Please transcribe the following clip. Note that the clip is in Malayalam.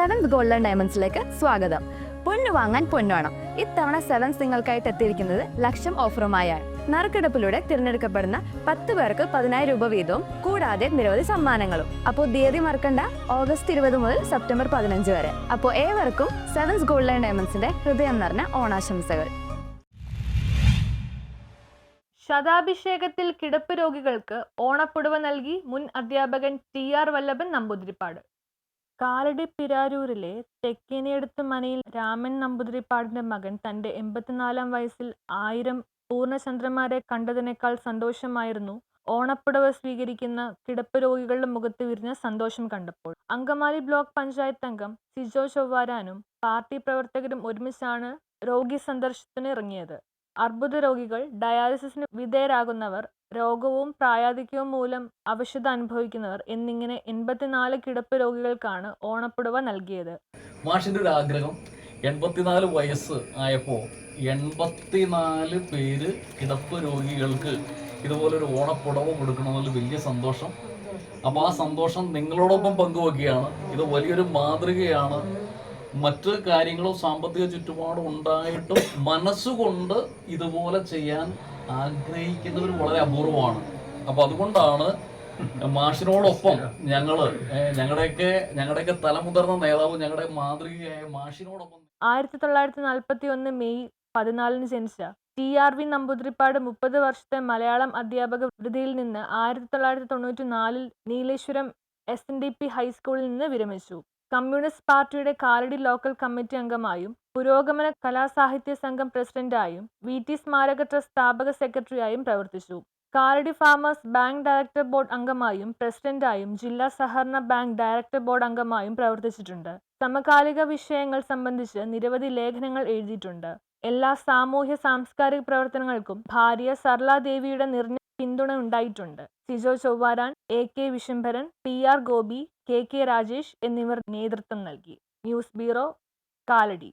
സെവൻത് ഗോൾഡൻ ഡയമണ്ട്സിലേക്ക് സ്വാഗതം. പൊന്നു വാങ്ങാൻ പൊന്നുവേണം ഇത്തവണ സെവൻസ് നിങ്ങൾക്കായിട്ട് എത്തിയിരിക്കുന്നത് ലക്ഷം ഓഫറുമായാണ് നറുക്കെടുപ്പിലൂടെ തിരഞ്ഞെടുക്കപ്പെടുന്ന പത്ത് പേർക്ക് പതിനായിരം രൂപ വീതവും കൂടാതെ നിരവധി സമ്മാനങ്ങളും. അപ്പോൾ തീയതി മറക്കണ്ട ഓഗസ്റ്റ് ഇരുപത് മുതൽ സെപ്റ്റംബർ പതിനഞ്ച് വരെ. അപ്പോൾ ഏവർക്കും സെവൻസ് ഗോൾഡൻ ഡയമണ്ട്സിന്റെ ഹൃദയം നിറഞ്ഞ ഓണാശംസകൾ. ശതാഭിഷേകത്തിൽ കിടപ്പ് രോഗികൾക്ക് ഓണപ്പുടവ നൽകി മുൻ അധ്യാപകൻ ടി ആർ വല്ലഭൻ നമ്പൂതിരിപ്പാട്. കാലടി പിരാരൂരിലെ തെക്കേനിയടുത്ത് മനയിൽ രാമൻ നമ്പൂതിരിപ്പാടിന്റെ മകൻ തന്റെ എൺപത്തിനാലാം വയസ്സിൽ ആയിരം പൂർണചന്ദ്രന്മാരെ കണ്ടതിനേക്കാൾ സന്തോഷമായിരുന്നു ഓണപ്പുടവ സ്വീകരിക്കുന്ന കിടപ്പ് രോഗികളുടെ മുഖത്ത് വിരിഞ്ഞ സന്തോഷം കണ്ടപ്പോൾ. അങ്കമാലി ബ്ലോക്ക് പഞ്ചായത്ത് അംഗം സിജോ ചൊവ്വാരാനും പാർട്ടി പ്രവർത്തകരും ഒരുമിച്ചാണ് രോഗി സന്ദർശനത്തിന് ഇറങ്ങിയത് അർബുദ രോഗികൾ ഡയാലിസിസിന് വിധേയരാകുന്നവർ രോഗവും പ്രായാധിക്യവും മൂലം അവശത അനുഭവിക്കുന്നവർ എന്നിങ്ങനെ എൺപത്തിനാല് കിടപ്പ് രോഗികൾക്കാണ് ഓണപ്പുടവ നൽകിയത്. മാഷിന്റെ ഒരു ആഗ്രഹം എൺപത്തിനാല് വയസ്സ് ആയപ്പോൾ എൺപത്തിനാല് പേര് കിടപ്പ് രോഗികൾക്ക് ഇതുപോലൊരു ഓണപ്പുടവ് കൊടുക്കണമെന്നുള്ള വലിയ സന്തോഷം. അപ്പോൾ ആ സന്തോഷം നിങ്ങളോടൊപ്പം പങ്കുവെക്കുകയാണ്. ഇത് വലിയൊരു മാതൃകയാണ്. മറ്റ് കാര്യങ്ങളും സാമ്പത്തിക ചുറ്റുപാടും ഉണ്ടായിട്ടും മനസ്സുകൊണ്ട് ഇതുപോലെ ചെയ്യാൻ ആഗ്രഹിക്കുന്നവർ വളരെ അപൂർവമാണ്. അപ്പൊ അതുകൊണ്ടാണ് മാഷിനോടൊപ്പം ഞങ്ങൾ ഞങ്ങളുടെയൊക്കെ ഞങ്ങളുടെയൊക്കെ തലമുതിർന്ന നേതാവ് ഞങ്ങളുടെ മാതൃകയായ മാഷിനോടൊപ്പം ആയിരത്തി തൊള്ളായിരത്തി നാൽപ്പത്തി ഒന്ന് മെയ് പതിനാലിന് ജനിച്ച ടി ആർ വി നമ്പൂതിരിപ്പാട് മുപ്പത് വർഷത്തെ മലയാളം അധ്യാപക വൃതിയിൽ നിന്ന് ആയിരത്തി തൊള്ളായിരത്തി തൊണ്ണൂറ്റി നാലിൽ Nileshwaram S N D P ഹൈസ്കൂളിൽ നിന്ന് വിരമിച്ചു. കമ്മ്യൂണിസ്റ്റ് പാർട്ടിയുടെ കാലടി ലോക്കൽ കമ്മിറ്റി അംഗമായും പുരോഗമന കലാസാഹിത്യ സംഘം പ്രസിഡന്റായും വി ടി സ്മാരക ട്രസ്റ്റ് സ്ഥാപക സെക്രട്ടറിയായും പ്രവർത്തിച്ചു. Kalady farmers bank director board അംഗമായും പ്രസിഡന്റായും ജില്ലാ സഹകരണ ബാങ്ക് ഡയറക്ടർ ബോർഡ് അംഗമായും പ്രവർത്തിച്ചിട്ടുണ്ട്. സമകാലിക വിഷയങ്ങൾ സംബന്ധിച്ച് നിരവധി ലേഖനങ്ങൾ എഴുതിയിട്ടുണ്ട്. എല്ലാ സാമൂഹ്യ സാംസ്കാരിക പ്രവർത്തനങ്ങൾക്കും ഭാര്യ സർലാ ദേവിയുടെ നിർണയ പിന്തുണ ഉണ്ടായിട്ടുണ്ട്. Sijo Chowwaran A K Vishambharan P R Gopi K K Rajesh എന്നിവർ നേതൃത്വം നൽകി. News bureau Kalady.